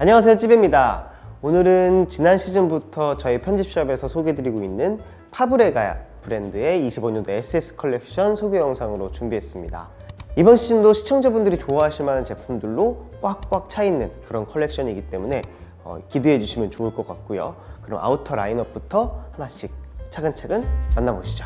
안녕하세요 찌입니다. 오늘은 지난 시즌부터 저희 편집샵에서 소개드리고 있는 파브레가 브랜드의 25년도 SS 컬렉션 소개 영상으로 준비했습니다. 이번 시즌도 시청자분들이 좋아하실 만한 제품들로 꽉꽉 차 있는 그런 컬렉션이기 때문에 어, 기대해 주시면 좋을 것 같고요. 그럼 아우터 라인업부터 하나씩 차근차근 만나보시죠.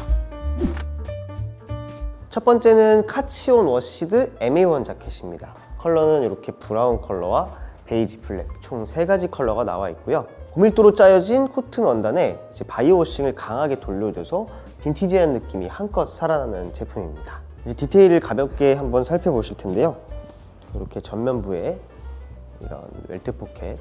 첫 번째는 카치온 워시드 MA1 자켓입니다. 컬러는 이렇게 브라운 컬러와 베이지 블랙 총세 가지 컬러가 나와 있고요. 고밀도로 짜여진 코튼 원단에 바이오워싱을 강하게 돌려줘서 빈티지한 느낌이 한껏 살아나는 제품입니다. 이제 디테일을 가볍게 한번 살펴보실 텐데요. 이렇게 전면부에 이런 웰트 포켓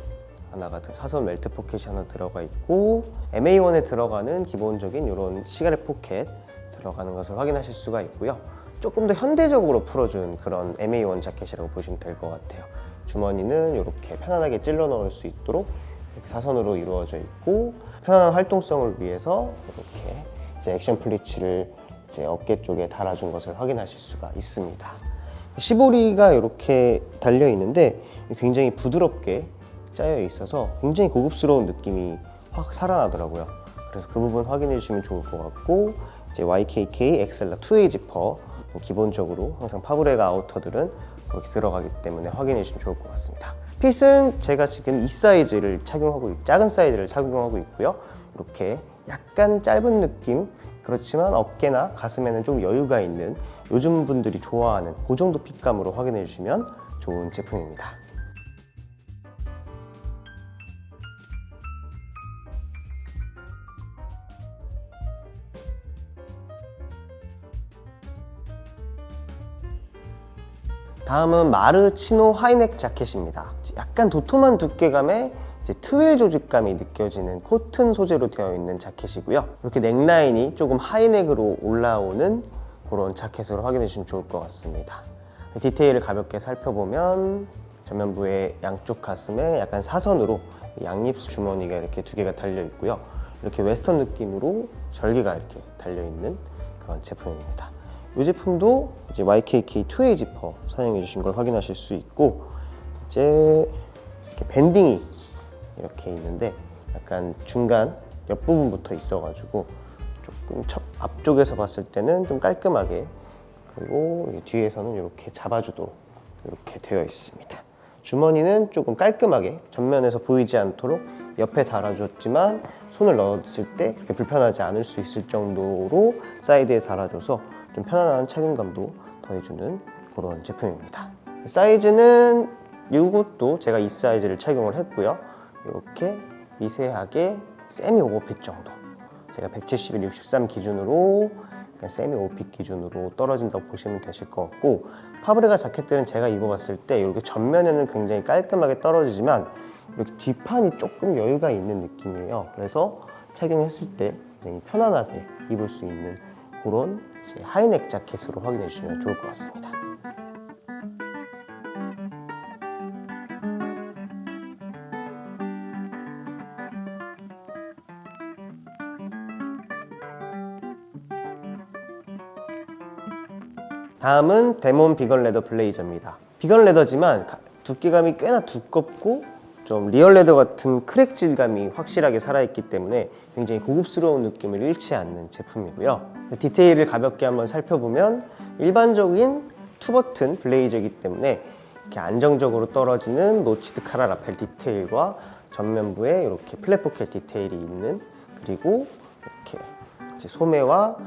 하나가 들- 사선 웰트 포켓이 하나 들어가 있고 MA1에 들어가는 기본적인 이런 시가렛 포켓 들어가는 것을 확인하실 수가 있고요. 조금 더 현대적으로 풀어준 그런 MA1 자켓이라고 보시면 될 것 같아요. 주머니는 이렇게 편안하게 찔러 넣을 수 있도록 이렇게 사선으로 이루어져 있고 편안한 활동성을 위해서 이렇게 이제 액션 플리츠를 이제 어깨 쪽에 달아준 것을 확인하실 수가 있습니다. 시보리가 이렇게 달려 있는데 굉장히 부드럽게 짜여 있어서 굉장히 고급스러운 느낌이 확 살아나더라고요. 그래서 그 부분 확인해 주시면 좋을 것 같고 이제 YKK 엑셀라 2A 지퍼 기본적으로 항상 파브레가 아우터들은 이렇게 들어가기 때문에 확인해 주시면 좋을 것 같습니다. 핏은 제가 지금 이 사이즈를 착용하고 있, 작은 사이즈를 착용하고 있고요. 이렇게 약간 짧은 느낌 그렇지만 어깨나 가슴에는 좀 여유가 있는 요즘 분들이 좋아하는 그 정도 핏감으로 확인해 주시면 좋은 제품입니다. 다음은 마르치노 하이넥 자켓입니다. 약간 도톰한 두께감에 트윌 조직감이 느껴지는 코튼 소재로 되어 있는 자켓이고요. 이렇게 넥라인이 조금 하이넥으로 올라오는 그런 자켓으로 확인해 주시면 좋을 것 같습니다. 디테일을 가볍게 살펴보면 전면부의 양쪽 가슴에 약간 사선으로 양립 주머니가 이렇게 두 개가 달려 있고요. 이렇게 웨스턴 느낌으로 절개가 이렇게 달려 있는 그런 제품입니다. 이 제품도 이제 YKK 2A 지퍼 사용해 주신 걸 확인하실 수 있고 이제 이렇게 밴딩이 이렇게 있는데 약간 중간 옆부분부터 있어가지고 조금 첫 앞쪽에서 봤을 때는 좀 깔끔하게 그리고 이 뒤에서는 이렇게 잡아주도록 이렇게 되어 있습니다. 주머니는 조금 깔끔하게 전면에서 보이지 않도록 옆에 달아줬지만 손을 넣었을 때 그렇게 불편하지 않을 수 있을 정도로 사이드에 달아줘서 좀 편안한 착용감도 더해주는 그런 제품입니다. 사이즈는 이것도 제가 이 사이즈를 착용을 했고요. 이렇게 미세하게 세미 오버핏 정도. 제가 171, 63 기준으로 세미 오버핏 기준으로 떨어진다고 보시면 되실 것 같고 파브레가 자켓들은 제가 입어봤을 때 이렇게 전면에는 굉장히 깔끔하게 떨어지지만 이렇게 뒷판이 조금 여유가 있는 느낌이에요. 그래서 착용했을 때 굉장히 편안하게 입을 수 있는 그런 하이넥 자켓으로 확인해 주시면 좋을 것 같습니다. 다음은 데몬 비건 레더 블레이저입니다. 비건 레더지만 가- 두께감이 꽤나 두껍고 좀 리얼 레더 같은 크랙 질감이 확실하게 살아있기 때문에 굉장히 고급스러운 느낌을 잃지 않는 제품이고요. 디테일을 가볍게 한번 살펴보면 일반적인 투버튼 블레이저이기 때문에 이렇게 안정적으로 떨어지는 노치드 카라 라펠 디테일과 전면부에 이렇게 플랫 포켓 디테일이 있는 그리고 이렇게 소매와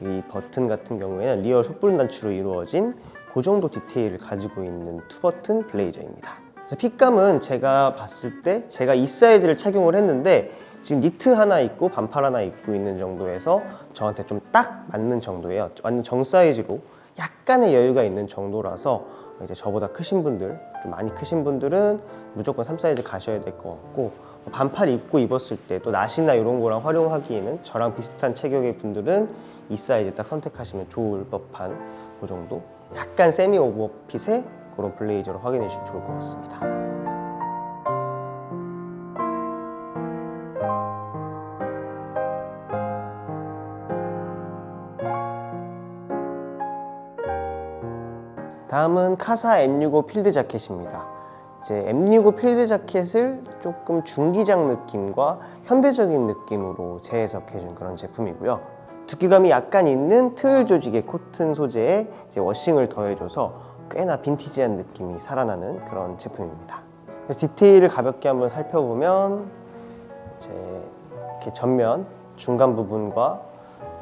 이 버튼 같은 경우에는 리얼 솥불 단추로 이루어진 그 정도 디테일을 가지고 있는 투 버튼 블레이저입니다. 그래서 핏감은 제가 봤을 때 제가 이 사이즈를 착용을 했는데 지금 니트 하나 입고 반팔 하나 입고 있는 정도에서 저한테 좀 딱 맞는 정도예요. 완전 정 사이즈로 약간의 여유가 있는 정도라서 이제 저보다 크신 분들, 좀 많이 크신 분들은 무조건 3 사이즈 가셔야 될 것 같고 반팔 입고 입었을 때 또 나시나 이런 거랑 활용하기에는 저랑 비슷한 체격의 분들은 이 사이즈 딱 선택하시면 좋을 법한 그 정도 약간 세미 오버핏의 그런 블레이저로 확인해 주시면 좋을 것 같습니다. 다음은 카사 M65 필드 자켓입니다. 이제 M65 필드 자켓을 조금 중기장 느낌과 현대적인 느낌으로 재해석해준 그런 제품이고요. 두께감이 약간 있는 트윌 조직의 코튼 소재에 이제 워싱을 더해줘서 꽤나 빈티지한 느낌이 살아나는 그런 제품입니다. 디테일을 가볍게 한번 살펴보면 이제 이렇게 전면 중간 부분과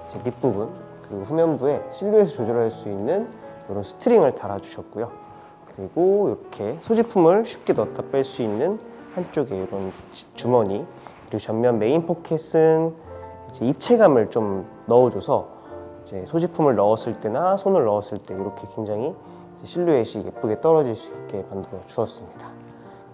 이제 밑부분 그리고 후면부에 실루엣을 조절할 수 있는 이런 스트링을 달아주셨고요. 그리고 이렇게 소지품을 쉽게 넣었다 뺄 수 있는 한쪽에 이런 지- 주머니 그리고 전면 메인 포켓은 이제 입체감을 좀 넣어줘서 이제 소지품을 넣었을 때나 손을 넣었을 때 이렇게 굉장히 실루엣이 예쁘게 떨어질 수 있게 만들어 주었습니다.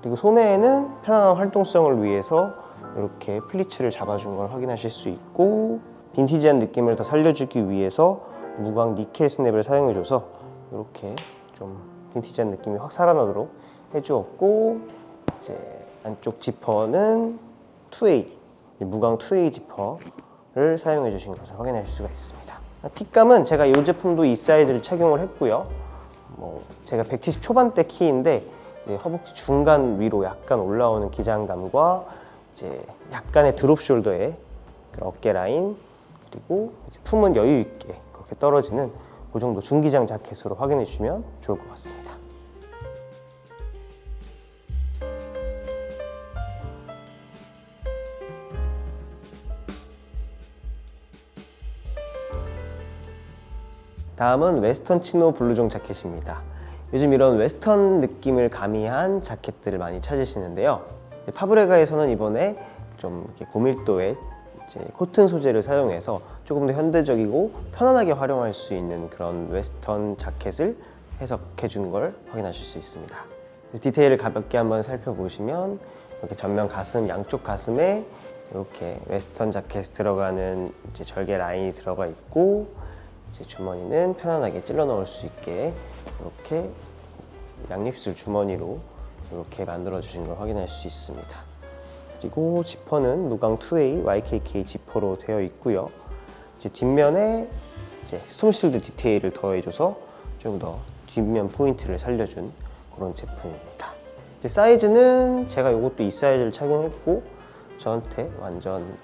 그리고 소매에는 편안한 활동성을 위해서 이렇게 플리츠를 잡아준 걸 확인하실 수 있고 빈티지한 느낌을 더 살려주기 위해서 무광 니켈 스냅을 사용해줘서 이렇게 좀 빈티지한 느낌이 확 살아나도록 해주었고 이제 안쪽 지퍼는 2A 무광 2A 지퍼를 사용해 주신 것을 확인하실 수가 있습니다. 핏감은 제가 이 제품도 이 사이즈를 착용을 했고요. 뭐 제가 170 초반대 키인데 허벅지 중간 위로 약간 올라오는 기장감과 이제 약간의 드롭 숄더의 그 어깨 라인 그리고 품은 여유 있게 그렇게 떨어지는 그 정도 중기장 자켓으로 확인해 주시면 좋을 것 같습니다. 다음은 웨스턴 치노 블루종 자켓입니다. 요즘 이런 웨스턴 느낌을 가미한 자켓들을 많이 찾으시는데요. 파브레가에서는 이번에 좀 고밀도의 코튼 소재를 사용해서 조금 더 현대적이고 편안하게 활용할 수 있는 그런 웨스턴 자켓을 해석해 준 걸 확인하실 수 있습니다. 디테일을 가볍게 한번 살펴보시면 이렇게 전면 가슴, 양쪽 가슴에 이렇게 웨스턴 자켓 들어가는 절개 라인이 들어가 있고 이 제 주머니는 편안하게 찔러 넣을 수 있게 이렇게 양립술 주머니로 이렇게 만들어 주신 걸 확인할 수 있습니다. 그리고 지퍼는 무광 2A YKK 지퍼로 되어 있고요. 이제 뒷면에 이제 스톰실드 디테일을 더해줘서 좀 더 뒷면 포인트를 살려준 그런 제품입니다. 이제 사이즈는 제가 이것도 이 사이즈를 착용했고 저한테 완전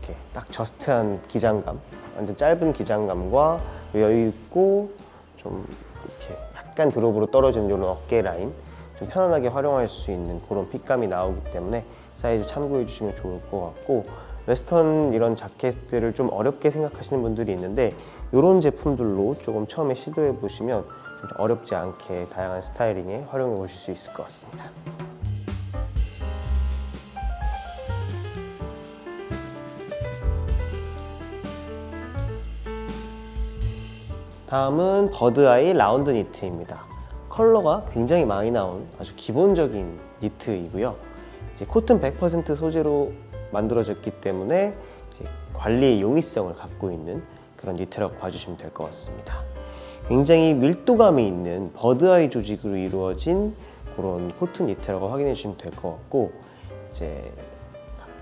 이렇게 딱 저스트한 기장감, 완전 짧은 기장감과 여유 있고 좀 이렇게 약간 드롭으로 떨어지는 이런 어깨 라인 좀 편안하게 활용할 수 있는 그런 핏감이 나오기 때문에 사이즈 참고해 주시면 좋을 것 같고 웨스턴 이런 자켓들을 좀 어렵게 생각하시는 분들이 있는데 이런 제품들로 조금 처음에 시도해 보시면 좀 어렵지 않게 다양한 스타일링에 활용해 보실 수 있을 것 같습니다. 다음은 버드아이 라운드 니트입니다. 컬러가 굉장히 많이 나온 아주 기본적인 니트이고요. 이제 코튼 100% 소재로 만들어졌기 때문에 관리의 용이성을 갖고 있는 그런 니트라고 봐주시면 될 것 같습니다. 굉장히 밀도감이 있는 버드아이 조직으로 이루어진 그런 코튼 니트라고 확인해 주시면 될 것 같고 이제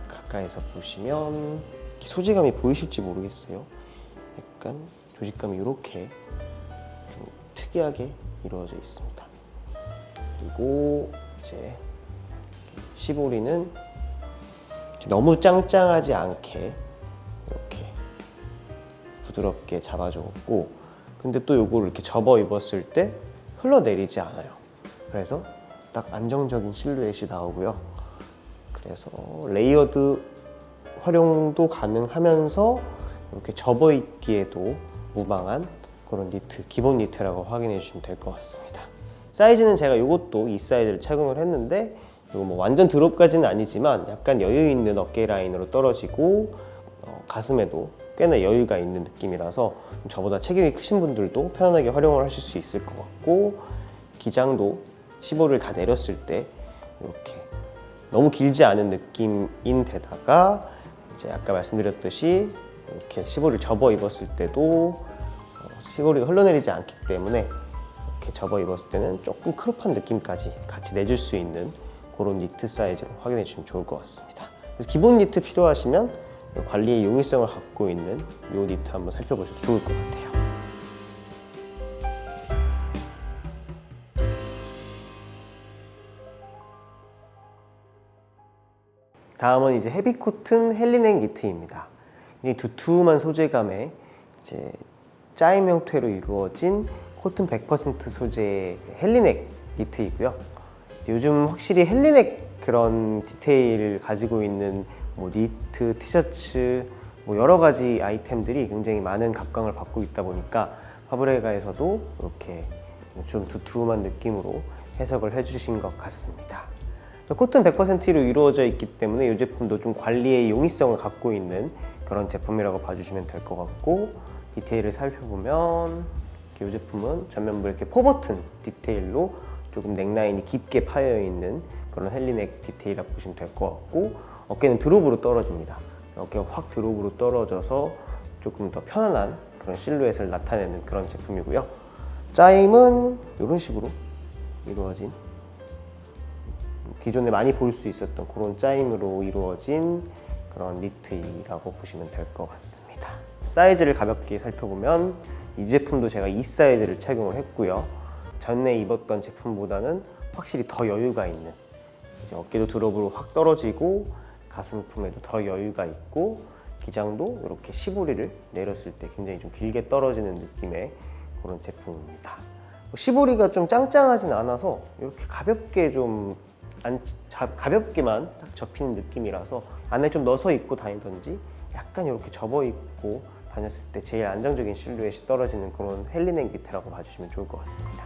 가- 가까이서 보시면 소재감이 보이실지 모르겠어요. 약간 조직감이 이렇게 좀 특이하게 이루어져 있습니다. 그리고 이제 시보리는 너무 짱짱하지 않게 이렇게 부드럽게 잡아주었고 근데 또 요거를 이렇게 접어 입었을 때 흘러내리지 않아요. 그래서 딱 안정적인 실루엣이 나오고요. 그래서 레이어드 활용도 가능하면서 이렇게 접어 입기에도 무방한 그런 니트, 기본 니트라고 확인해 주시면 될 것 같습니다. 사이즈는 제가 이것도 이 사이즈를 착용을 했는데 이거 뭐 완전 드롭까지는 아니지만 약간 여유 있는 어깨 라인으로 떨어지고 어, 가슴에도 꽤나 여유가 있는 느낌이라서 저보다 체격이 크신 분들도 편안하게 활용을 하실 수 있을 것 같고 기장도 15를 다 내렸을 때 이렇게 너무 길지 않은 느낌인 데다가 이제 아까 말씀드렸듯이 이렇게 15를 접어 입었을 때도 어, 시골이가 흘러내리지 않기 때문에 이렇게 접어 입었을 때는 조금 크롭한 느낌까지 같이 내줄 수 있는 그런 니트 사이즈로 확인해 주시면 좋을 것 같습니다. 그래서 기본 니트 필요하시면 관리의 용이성을 갖고 있는 이 니트 한번 살펴보셔도 좋을 것 같아요. 다음은 이제 헤비 코튼 헬리넥 니트입니다. 이 두툼한 소재감에 이제 짜임 형태로 이루어진 코튼 100% 소재의 헬리넥 니트이고요. 요즘 확실히 헬리넥 그런 디테일을 가지고 있는 뭐 니트, 티셔츠 뭐 여러 가지 아이템들이 굉장히 많은 각광을 받고 있다 보니까 파브레가에서도 이렇게 좀 두툼한 느낌으로 해석을 해주신 것 같습니다. 코튼 100%로 이루어져 있기 때문에 이 제품도 좀 관리의 용이성을 갖고 있는 그런 제품이라고 봐주시면 될 것 같고 디테일을 살펴보면 이 제품은 전면부 이렇게 포버튼 디테일로 조금 넥라인이 깊게 파여 있는 그런 헬리넥 디테일이라고 보시면 될 것 같고 어깨는 드롭으로 떨어집니다. 어깨가 확 드롭으로 떨어져서 조금 더 편안한 그런 실루엣을 나타내는 그런 제품이고요. 짜임은 이런 식으로 이루어진 기존에 많이 볼 수 있었던 그런 짜임으로 이루어진 그런 니트라고 보시면 될 것 같습니다. 사이즈를 가볍게 살펴보면 이 제품도 제가 이 사이즈를 착용을 했고요. 전에 입었던 제품보다는 확실히 더 여유가 있는 어깨도 드롭으로 확 떨어지고 가슴품에도 더 여유가 있고 기장도 이렇게 시보리를 내렸을 때 굉장히 좀 길게 떨어지는 느낌의 그런 제품입니다. 시보리가 좀 짱짱하진 않아서 이렇게 가볍게 좀 안, 자, 가볍게만 딱 접히는 느낌이라서 안에 좀 넣어서 입고 다니던지 약간 이렇게 접어 입고 다녔을 때 제일 안정적인 실루엣이 떨어지는 그런 헬리넥 니트라고 봐주시면 좋을 것 같습니다.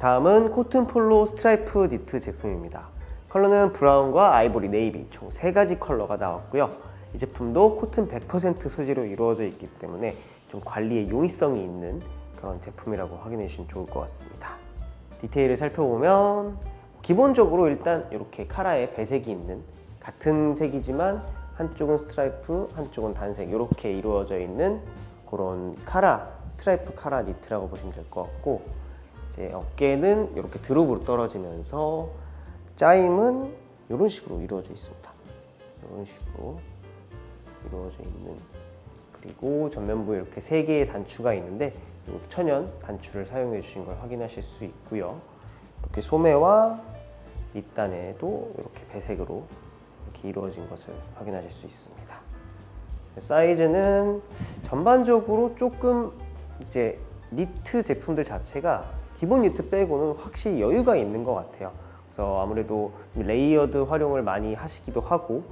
다음은 코튼 폴로 스트라이프 니트 제품입니다. 컬러는 브라운과 아이보리, 네이비 총세 가지 컬러가 나왔고요. 이 제품도 코튼 100% 소재로 이루어져 있기 때문에 좀 관리에 용이성이 있는 그런 제품이라고 확인해 주시면 좋을 것 같습니다. 디테일을 살펴보면 기본적으로 일단 이렇게 카라에 배색이 있는 같은 색이지만 한쪽은 스트라이프, 한쪽은 단색 이렇게 이루어져 있는 그런 카라, 스트라이프 카라 니트라고 보시면 될 것 같고 이제 어깨는 이렇게 드롭으로 떨어지면서 짜임은 이런 식으로 이루어져 있습니다. 이런 식으로 이루어져 있는 그리고 전면부에 이렇게 세 개의 단추가 있는데 이 천연 단추를 사용해 주신 걸 확인하실 수 있고요. 이렇게 소매와 밑단에도 이렇게 배색으로 이렇게 이루어진 것을 확인하실 수 있습니다. 사이즈는 전반적으로 조금 이제 니트 제품들 자체가 기본 니트 빼고는 확실히 여유가 있는 것 같아요. 그래서 아무래도 레이어드 활용을 많이 하시기도 하고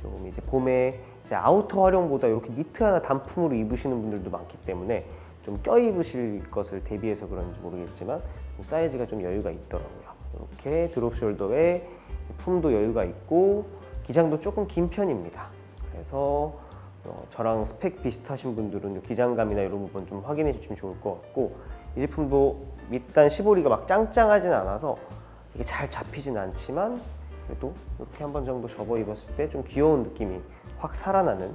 조금 이제 봄에 이제 아우터 활용보다 이렇게 니트 하나 단품으로 입으시는 분들도 많기 때문에 좀 껴입으실 것을 대비해서 그런지 모르겠지만 사이즈가 좀 여유가 있더라고요. 이렇게 드롭 숄더에 품도 여유가 있고 기장도 조금 긴 편입니다. 그래서 어, 저랑 스펙 비슷하신 분들은 기장감이나 이런 부분 좀 확인해 주시면 좋을 것 같고 이 제품도 밑단 시보리가 막 짱짱하진 않아서 이게 잘 잡히진 않지만 그래도 이렇게 한 번 정도 접어 입었을 때 좀 귀여운 느낌이 확 살아나는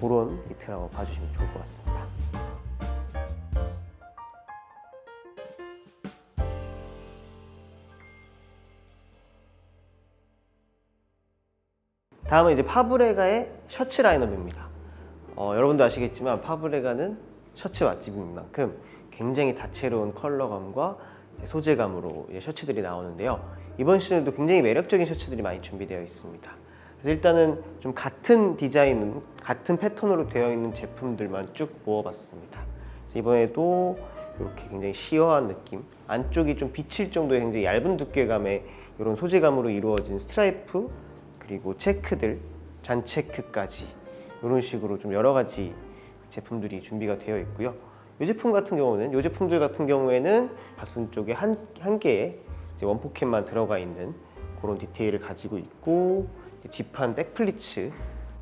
그런 니트라고 봐주시면 좋을 것 같습니다. 다음은 이제 파브레가의 셔츠 라인업입니다. 어, 여러분도 아시겠지만 파브레가는 셔츠 맛집인 만큼 굉장히 다채로운 컬러감과 소재감으로 셔츠들이 나오는데요. 이번 시즌에도 굉장히 매력적인 셔츠들이 많이 준비되어 있습니다. 그래서 일단은 좀 같은 디자인, 같은 패턴으로 되어 있는 제품들만 쭉 모아봤습니다. 이번에도 이렇게 굉장히 시어한 느낌, 안쪽이 좀 비칠 정도의 굉장히 얇은 두께감의 이런 소재감으로 이루어진 스트라이프 그리고 체크들, 잔체크까지 이런 식으로 좀 여러 가지 제품들이 준비가 되어 있고요. 이 제품 같은 경우는 이 제품들 같은 경우에는 가슴 쪽에 한, 한 개의 원포켓만 들어가 있는 그런 디테일을 가지고 있고 뒷판 백플리츠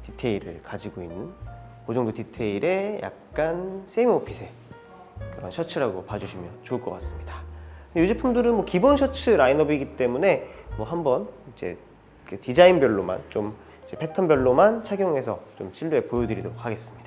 디테일을 가지고 있는 그 정도 디테일의 약간 세미 오핏의 그런 셔츠라고 봐주시면 좋을 것 같습니다. 이 제품들은 뭐 기본 셔츠 라인업이기 때문에 뭐 한번 이제 그 디자인별로만 좀 패턴별로만 착용해서 좀 실루엣 보여드리도록 하겠습니다.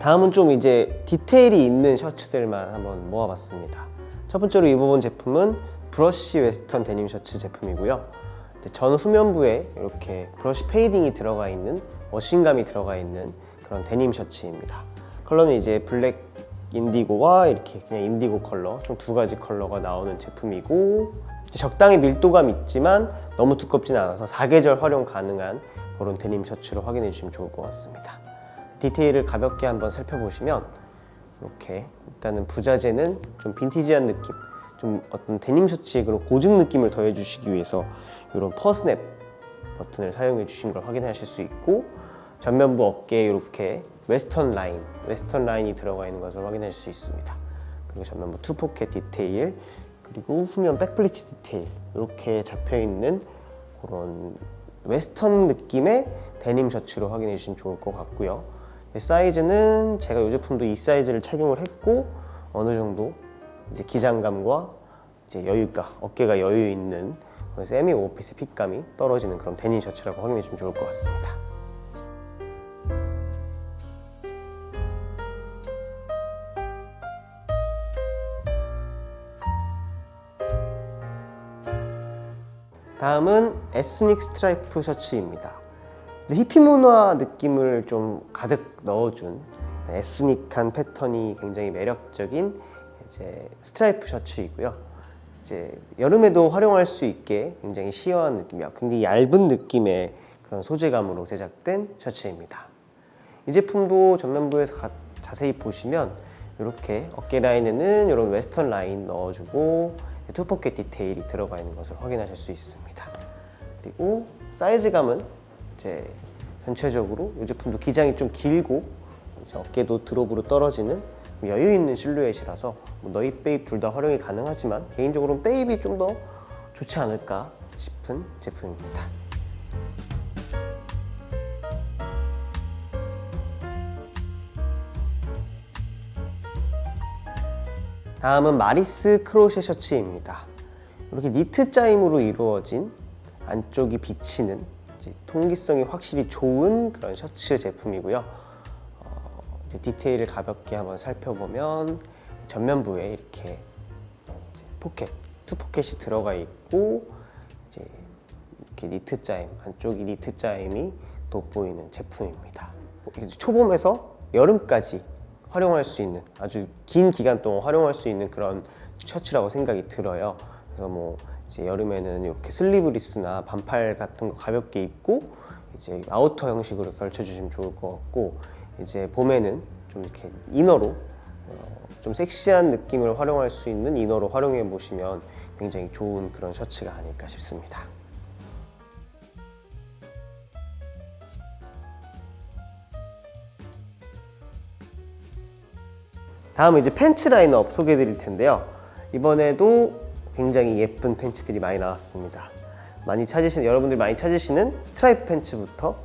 다음은 좀 이제 디테일이 있는 셔츠들만 한번 모아봤습니다. 첫 번째로 입어본 제품은 브러쉬 웨스턴 데님 셔츠 제품이고요. 전 후면부에 이렇게 브러쉬 페이딩이 들어가 있는 머신감이 들어가 있는 그런 데님 셔츠입니다. 컬러는 이제 블랙 인디고와 이렇게 그냥 인디고 컬러 총두 가지 컬러가 나오는 제품이고 적당히 밀도감 있지만 너무 두껍진 않아서 사계절 활용 가능한 그런 데님 셔츠로 확인해 주시면 좋을 것 같습니다. 디테일을 가볍게 한번 살펴보시면 이렇게 일단은 부자재는 좀 빈티지한 느낌, 좀 어떤 데님 셔츠의 그런 고증 느낌을 더해주시기 위해서 이런 퍼스냅 버튼을 사용해 주신 걸 확인하실 수 있고 전면부 어깨에 이렇게 웨스턴 라인, 웨스턴 라인이 들어가 있는 것을 확인하실 수 있습니다. 그리고 전면부 투 포켓 디테일, 그리고 후면 백플리츠 디테일 이렇게 잡혀 있는 그런 웨스턴 느낌의 데님 셔츠로 확인해 주시면 좋을 것 같고요. 사이즈는 제가 이 제품도 이 사이즈를 착용을 했고 어느 정도 이제 기장감과 이제 여유가 어깨가 여유 있는 세미 오피스 핏감이 떨어지는 그런 데님 셔츠라고 확인해 주시면 좋을 것 같습니다. 다음은 에스닉 스트라이프 셔츠입니다. 히피 문화 느낌을 좀 가득 넣어준 에스닉한 패턴이 굉장히 매력적인 이제 스트라이프 셔츠이고요. 이제 여름에도 활용할 수 있게 굉장히 시원한 느낌이야. 굉장히 얇은 느낌의 그런 소재감으로 제작된 셔츠입니다. 이 제품도 전면부에서 가- 자세히 보시면 이렇게 어깨 라인에는 이런 웨스턴 라인 넣어주고 투포켓 디테일이 들어가 있는 것을 확인하실 수 있습니다. 그리고 사이즈감은 이제 전체적으로 이 제품도 기장이 좀 길고 어깨도 드롭으로 떨어지는 여유 있는 실루엣이라서 뭐 너희 베입 둘 다 활용이 가능하지만 개인적으로는 베입이 좀 더 좋지 않을까 싶은 제품입니다. 다음은 마리스 크로셰 셔츠입니다. 이렇게 니트 짜임으로 이루어진 안쪽이 비치는 통기성이 확실히 좋은 그런 셔츠 제품이고요. 어, 디테일을 가볍게 한번 살펴보면 전면부에 이렇게 포켓, 투 포켓이 들어가 있고 이제 이렇게 니트 짜임, 안쪽이 니트 짜임이 돋보이는 제품입니다. 이제 초봄에서 여름까지 활용할 수 있는 아주 긴 기간 동안 활용할 수 있는 그런 셔츠라고 생각이 들어요. 그래서 뭐 이제 여름에는 이렇게 슬리브리스나 반팔 같은 거 가볍게 입고 이제 아우터 형식으로 걸쳐 주시면 좋을 것 같고 이제 봄에는 좀 이렇게 이너로 어, 좀 섹시한 느낌을 활용할 수 있는 이너로 활용해 보시면 굉장히 좋은 그런 셔츠가 아닐까 싶습니다. 다음은 이제 팬츠 라인업 소개해 드릴 텐데요. 이번에도 굉장히 예쁜 팬츠들이 많이 나왔습니다. 많이 찾으시는, 여러분들이 많이 찾으시는 스트라이프 팬츠부터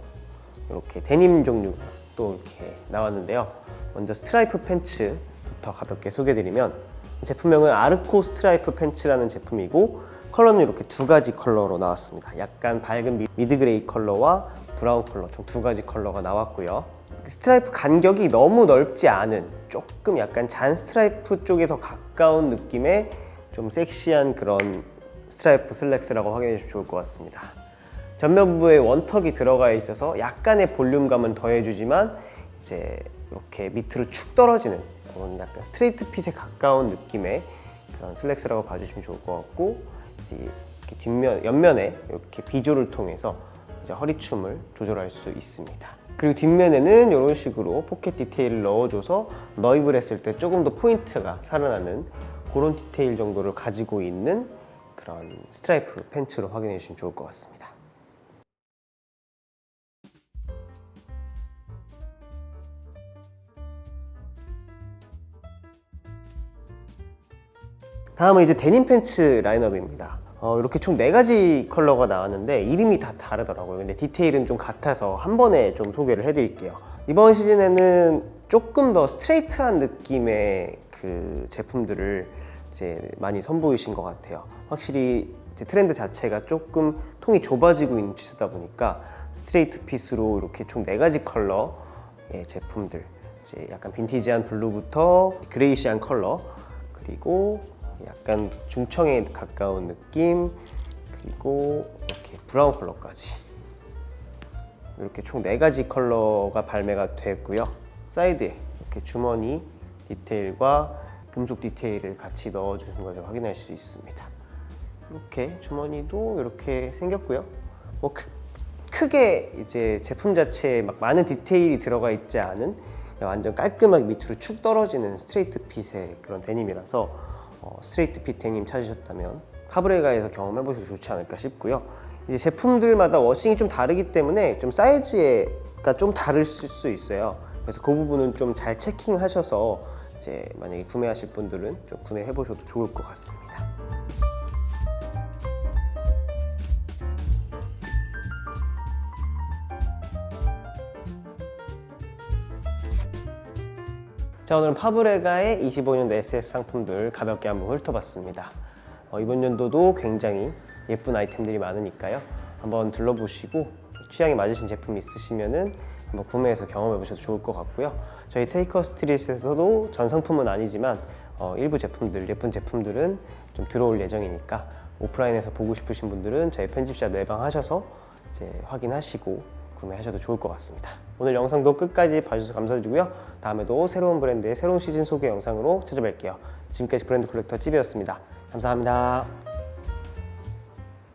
이렇게 데님 종류 또 이렇게 나왔는데요. 먼저 스트라이프 팬츠부터 가볍게 소개해 드리면 제품명은 아르코 스트라이프 팬츠라는 제품이고 컬러는 이렇게 두 가지 컬러로 나왔습니다. 약간 밝은 미- 미드 그레이 컬러와 브라운 컬러 총 두 가지 컬러가 나왔고요. 스트라이프 간격이 너무 넓지 않은 조금 약간 잔 스트라이프 쪽에 더 가까운 느낌의 좀 섹시한 그런 스트라이프 슬랙스라고 확인해 주시면 좋을 것 같습니다. 전면부에 원턱이 들어가 있어서 약간의 볼륨감은 더해주지만 이제 이렇게 밑으로 축 떨어지는 그런 약간 스트레이트 핏에 가까운 느낌의 그런 슬랙스라고 봐주시면 좋을 것 같고 이제 이렇게 뒷면 옆면에 이렇게 비조를 통해서 이제 허리춤을 조절할 수 있습니다. 그리고 뒷면에는 이런 식으로 포켓 디테일을 넣어줘서 너입을 했을 때 조금 더 포인트가 살아나는 그런 디테일 정도를 가지고 있는 그런 스트라이프 팬츠로 확인해 주시면 좋을 것 같습니다. 다음은 이제 데님 팬츠 라인업입니다. 어, 이렇게 총 네 가지 컬러가 나왔는데 이름이 다 다르더라고요. 근데 디테일은 좀 같아서 한 번에 좀 소개를 해드릴게요. 이번 시즌에는 조금 더 스트레이트한 느낌의 그 제품들을 이제 많이 선보이신 것 같아요. 확실히 트렌드 자체가 조금 통이 좁아지고 있는 추세다 보니까 스트레이트 핏으로 이렇게 총 네 가지 컬러의 제품들 이제 약간 빈티지한 블루부터 그레이시한 컬러 그리고 약간 중청에 가까운 느낌 그리고 이렇게 브라운 컬러까지 이렇게 총 네 가지 컬러가 발매가 됐고요. 사이드에 이렇게 주머니 디테일과 금속 디테일을 같이 넣어주는 것을 확인할 수 있습니다. 이렇게 주머니도 이렇게 생겼고요. 뭐 크, 크게 이제 제품 자체에 막 많은 디테일이 들어가 있지 않은 완전 깔끔하게 밑으로 축 떨어지는 스트레이트 핏의 그런 데님이라서 어, 스트레이트 핏 데님 찾으셨다면 카브레가에서 경험해 보셔도 좋지 않을까 싶고요. 이제 제품들마다 워싱이 좀 다르기 때문에 좀 사이즈가 좀 다를 수 있어요. 그래서 그 부분은 좀 잘 체킹하셔서 이제 만약에 구매하실 분들은 좀 구매해 보셔도 좋을 것 같습니다. 자 오늘은 파브레가의 25년도 SS 상품들 가볍게 한번 훑어봤습니다. 어, 이번 연도도 굉장히 예쁜 아이템들이 많으니까요. 한번 둘러보시고 취향에 맞으신 제품 있으시면은 한번 구매해서 경험해 보셔도 좋을 것 같고요. 저희 테이커 스트릿에서도 전 상품은 아니지만 어, 일부 제품들 예쁜 제품들은 좀 들어올 예정이니까 오프라인에서 보고 싶으신 분들은 저희 편집샵 내방하셔서 이제 확인하시고 구매하셔도 좋을 것 같습니다. 오늘 영상도 끝까지 봐주셔서 감사드리고요. 다음에도 새로운 브랜드의 새로운 시즌 소개 영상으로 찾아뵐게요. 지금까지 브랜드 콜렉터 찝이었습니다. 감사합니다.